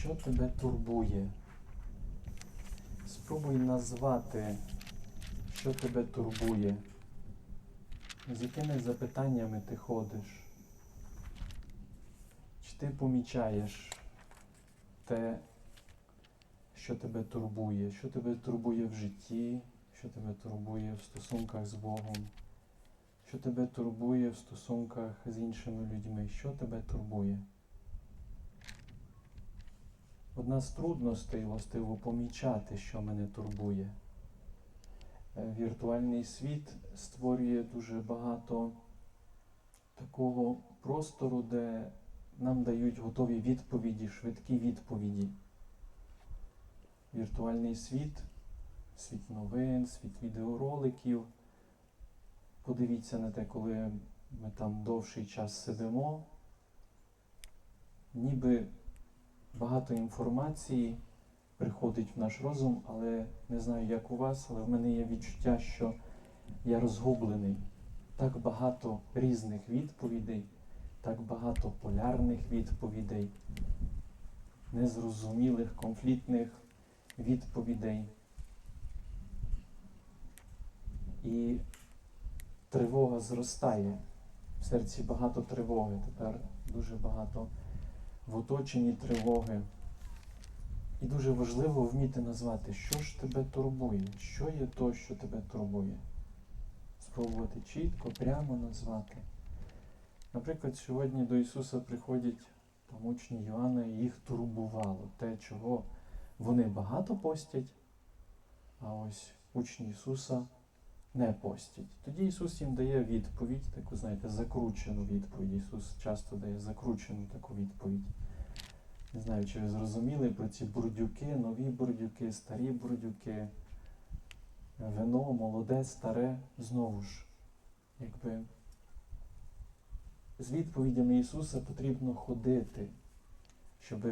що тебе турбує. Спробуй назвати, що тебе турбує. З якими запитаннями ти ходиш? Чи ти помічаєш те, що тебе турбує, що тебе турбує в житті, що тебе турбує в стосунках з Богом, що тебе турбує в стосунках з іншими людьми, що тебе турбує? Одна з трудностей властиво помічати, що мене турбує. Е, Віртуальний світ створює дуже багато такого простору, де нам дають готові відповіді, швидкі відповіді. Віртуальний світ, світ новин, світ відеороликів. Подивіться на те, коли ми там довший час сидимо, ніби багато інформації приходить в наш розум, але не знаю, як у вас, але в мене є відчуття, що я розгублений. Так багато різних відповідей, так багато полярних відповідей, незрозумілих, конфліктних відповідей. І тривога зростає. В серці багато тривоги. Тепер дуже багато в оточенні тривоги. І дуже важливо вміти назвати, що ж тебе турбує, що є то, що тебе турбує. Спробувати чітко, прямо назвати. Наприклад, сьогодні до Ісуса приходять там учні Йоанна, і їх турбувало те, чого вони багато постять, а ось учні Ісуса не постять. Тоді Ісус їм дає відповідь, таку, знаєте, закручену відповідь. Ісус часто дає закручену таку відповідь. Не знаю, чи ви зрозуміли про ці бурдюки, нові бурдюки, старі бурдюки, вино, молоде, старе, знову ж, якби з відповідями Ісуса потрібно ходити, щоб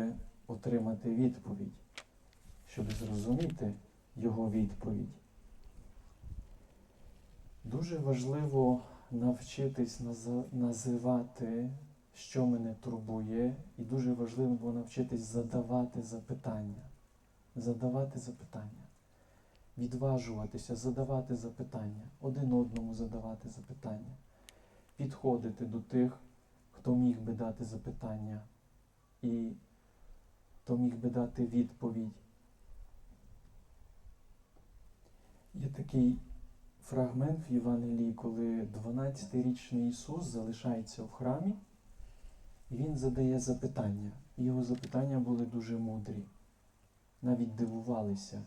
отримати відповідь, щоб зрозуміти Його відповідь. Дуже важливо навчитись називати, що мене турбує, і дуже важливо навчитись задавати запитання. Задавати запитання. Відважуватися, задавати запитання, один одному задавати запитання, підходити до тих, хто міг би дати запитання, і хто міг би дати відповідь. Є такий фрагмент в Євангелії, коли 12-річний Ісус залишається в храмі, і Він задає запитання. Його запитання були дуже мудрі. Навіть дивувалися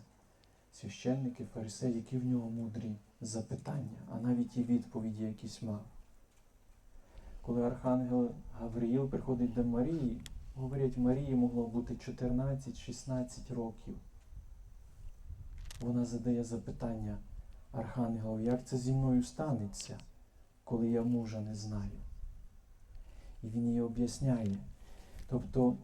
священники, фарисеї, які в нього мудрі запитання, а навіть і відповіді якісь мав. Коли Архангел Гавриїл приходить до Марії, говорять, Марії могло бути 14-16 років. Вона задає запитання Архангелу, як це зі мною станеться, коли я мужа не знаю. І він їй об'ясняє. Тобто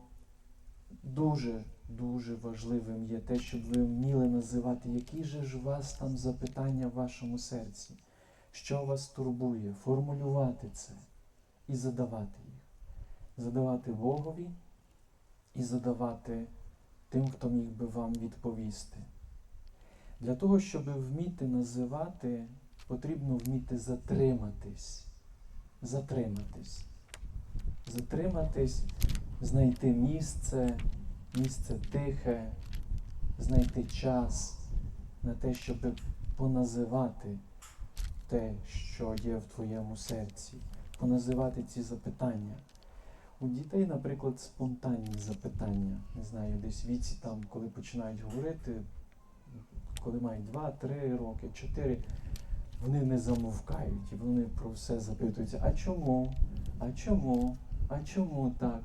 дуже, дуже важливим є те, щоб ви вміли називати, які же ж у вас там запитання в вашому серці, що вас турбує, формулювати це і задавати їх. Задавати Богові і задавати тим, хто міг би вам відповісти. Для того, щоб вміти називати, потрібно вміти затриматись. Затриматись. Затриматись, знайти місце, місце тихе, знайти час на те, щоб поназивати те, що є в твоєму серці, поназивати ці запитання. У дітей, наприклад, спонтанні запитання. Не знаю, десь віці там, коли починають говорити, коли мають 2-3 роки, 4, вони не замовкають і вони про все запитуються. А чому? А чому? А чому так?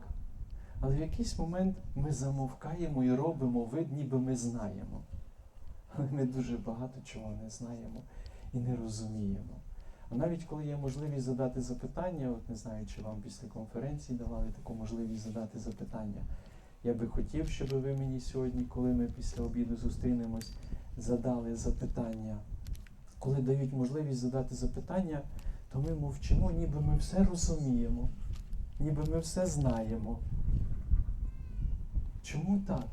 Але в якийсь момент ми замовкаємо і робимо вид, ніби ми знаємо. Але ми дуже багато чого не знаємо і не розуміємо. А навіть коли є можливість задати запитання, от не знаю, чи вам після конференції давали таку можливість задати запитання. Я би хотів, щоб ви мені сьогодні, коли ми після обіду зустрінемось, задали запитання. Коли дають можливість задати запитання, то ми мовчимо, ніби ми все розуміємо, ніби ми все знаємо. Чому так?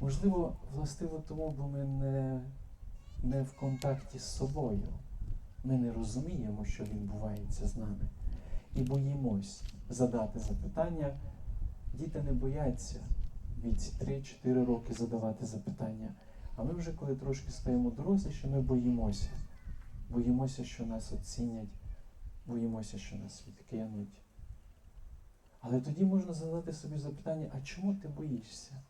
Можливо, властиво тому, бо ми не, не в контакті з собою. Ми не розуміємо, що відбувається з нами. І боїмось задати запитання. Діти не бояться від 3-4 роки задавати запитання. А ми вже, коли трошки стаємо доросліші, ми боїмося. Боїмося, що нас оцінять, боїмося, що нас відкинуть. Але тоді можна задати собі запитання, а чому ти боїшся?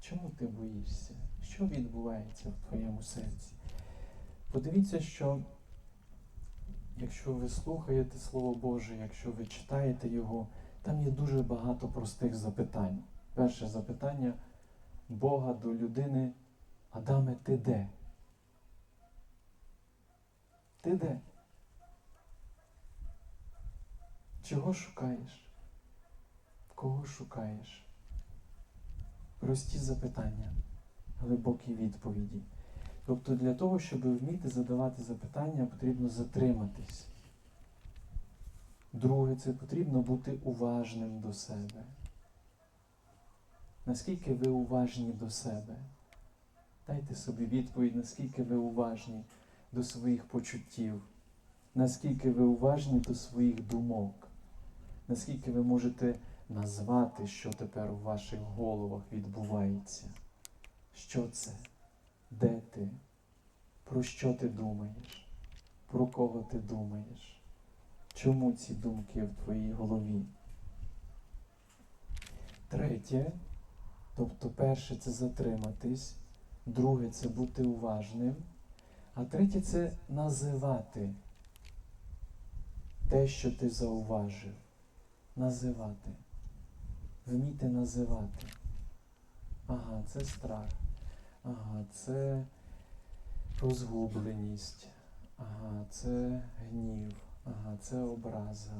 Чому ти боїшся? Що відбувається в твоєму серці? Подивіться, що якщо ви слухаєте Слово Боже, якщо ви читаєте його, там є дуже багато простих запитань. Перше запитання Бога до людини, Адаме, ти де? Ти де? Чого шукаєш? Кого шукаєш? Прості запитання, глибокі відповіді. Тобто для того, щоб вміти задавати запитання, потрібно затриматись. Друге, це потрібно бути уважним до себе. Наскільки ви уважні до себе? Дайте собі відповідь, наскільки ви уважні до своїх почуттів, наскільки ви уважні до своїх думок, наскільки ви можете назвати, що тепер у ваших головах відбувається. Що це? Де ти? Про що ти думаєш? Про кого ти думаєш? Чому ці думки в твоїй голові? Третє, тобто перше це затриматись, друге це бути уважним, а третє це називати те, що ти зауважив. Називати. Вміти називати. Ага, це страх. Ага, це розгубленість. Ага, це гнів. Ага, це образа.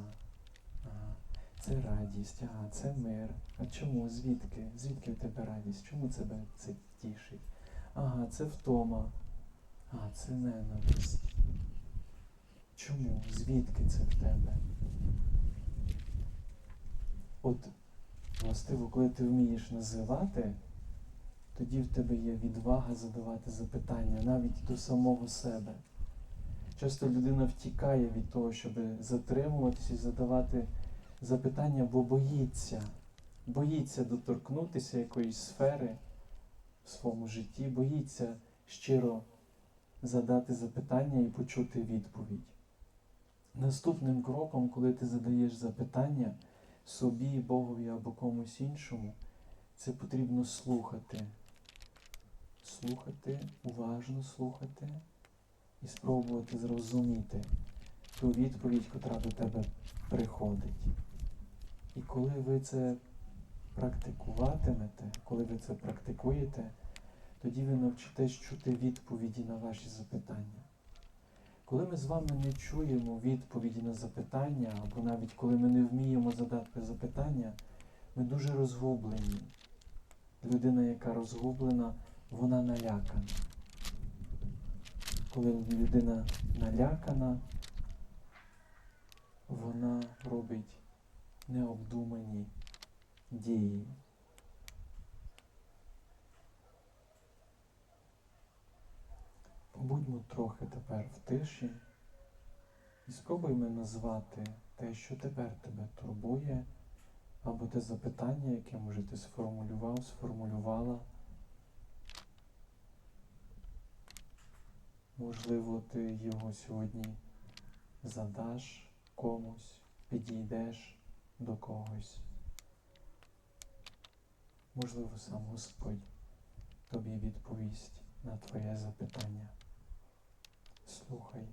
Ага, це радість. Ага, це мир. А чому? Звідки? Звідки в тебе радість? Чому тебе це тішить? Ага, це втома. А, це ненависть. Чому? Звідки це в тебе? От, властиво, коли ти вмієш називати, тоді в тебе є відвага задавати запитання навіть до самого себе. Часто людина втікає від того, щоб затримуватися і задавати запитання, бо боїться, боїться доторкнутися якоїсь сфери в своєму житті, боїться щиро задати запитання і почути відповідь. Наступним кроком, коли ти задаєш запитання собі, Богові або комусь іншому, це потрібно слухати. Слухати, уважно слухати і спробувати зрозуміти ту відповідь, котра до тебе приходить. І коли ви це практикуватимете, коли ви це практикуєте, тоді ви навчитесь чути відповіді на ваші запитання. Коли ми з вами не чуємо відповіді на запитання, або навіть коли ми не вміємо задати запитання, ми дуже розгублені. Людина, яка розгублена, вона налякана. Коли людина налякана, вона робить необдумані дії. Побудьмо трохи тепер в тиші і спробуймо назвати те, що тепер тебе турбує, або те запитання, яке, може, ти сформулював, сформулювала. Можливо, ти його сьогодні задаш комусь, підійдеш до когось. Можливо, сам Господь тобі відповість на твоє запитання. Слухай.